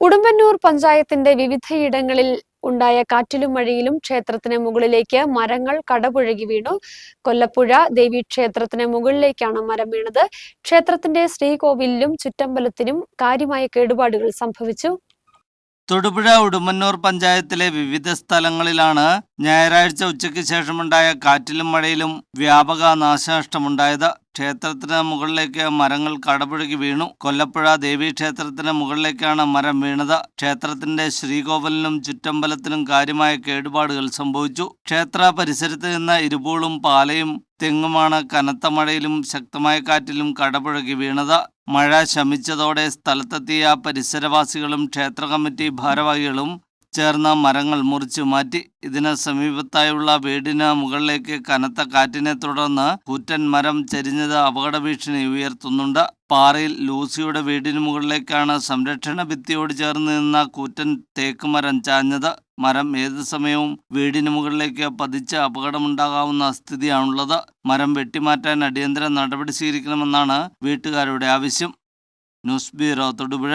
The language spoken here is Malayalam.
ഉടുമ്പന്നൂർ പഞ്ചായത്തിന്റെ വിവിധയിടങ്ങളിൽ ഉണ്ടായ കാറ്റിലും മഴയിലും ക്ഷേത്രത്തിന് മുകളിലേക്ക് മരങ്ങൾ കടപുഴകി വീണു. കൊല്ലപ്പുഴ ദേവീക്ഷേത്രത്തിന് മുകളിലേക്കാണ് മരം വീണത്. ക്ഷേത്രത്തിന്റെ ശ്രീകോവിലിലും ചുറ്റമ്പലത്തിനും കാര്യമായ കേടുപാടുകൾ സംഭവിച്ചു. തൊടുപുഴ ഉടുമ്പന്നൂർ പഞ്ചായത്തിലെ വിവിധ സ്ഥലങ്ങളിലാണ് ഞായറാഴ്ച ഉച്ചയ്ക്ക് ശേഷമുണ്ടായ കാറ്റിലും മഴയിലും വ്യാപക നാശനഷ്ടമുണ്ടായത്. ക്ഷേത്രത്തിന് മുകളിലേക്ക് മരങ്ങൾ കടപുഴകി വീണു. കൊല്ലപ്പുഴ ദേവീക്ഷേത്രത്തിന് മുകളിലേക്കാണ് മരം വീണത്. ക്ഷേത്രത്തിന്റെ ശ്രീകോവിലിനും ചുറ്റമ്പലത്തിനും കാര്യമായ കേടുപാടുകൾ സംഭവിച്ചു. ക്ഷേത്ര പരിസരത്ത് നിന്ന് ഇരുപൂളും പാലയും തെങ്ങുമാണ് കനത്ത മഴയിലും ശക്തമായ കാറ്റിലും കടപുഴകി വീണത്. മഴ ശമിച്ചതോടെ സ്ഥലത്തെത്തിയ പരിസരവാസികളും ക്ഷേത്ര കമ്മിറ്റി ഭാരവാഹികളും ചേർന്ന മരങ്ങൾ മുറിച്ചു മാറ്റി ഇതിന് സമീപത്തായുള്ള വീടിന് മുകളിലേക്ക് കനത്ത കാറ്റിനെ തുടർന്ന് കൂറ്റൻ മരം ചരിഞ്ഞത് അപകട ഭീഷണി ഉയർത്തുന്നുണ്ട്. പാറയിൽ ലൂസിയുടെ വീടിന് മുകളിലേക്കാണ് സംരക്ഷണ ഭിത്തിയോട് ചേർന്ന് നിന്ന കൂറ്റൻ തേക്ക് മരം ചാഞ്ഞത്. മരം ഏത് സമയവും വീടിന് മുകളിലേക്ക് പതിച്ച് അപകടമുണ്ടാകാവുന്ന സ്ഥിതിയാണുള്ളത്. മരം വെട്ടിമാറ്റാൻ അടിയന്തര നടപടി സ്വീകരിക്കണമെന്നാണ് വീട്ടുകാരുടെ ആവശ്യം. News bureau Thodupuzha.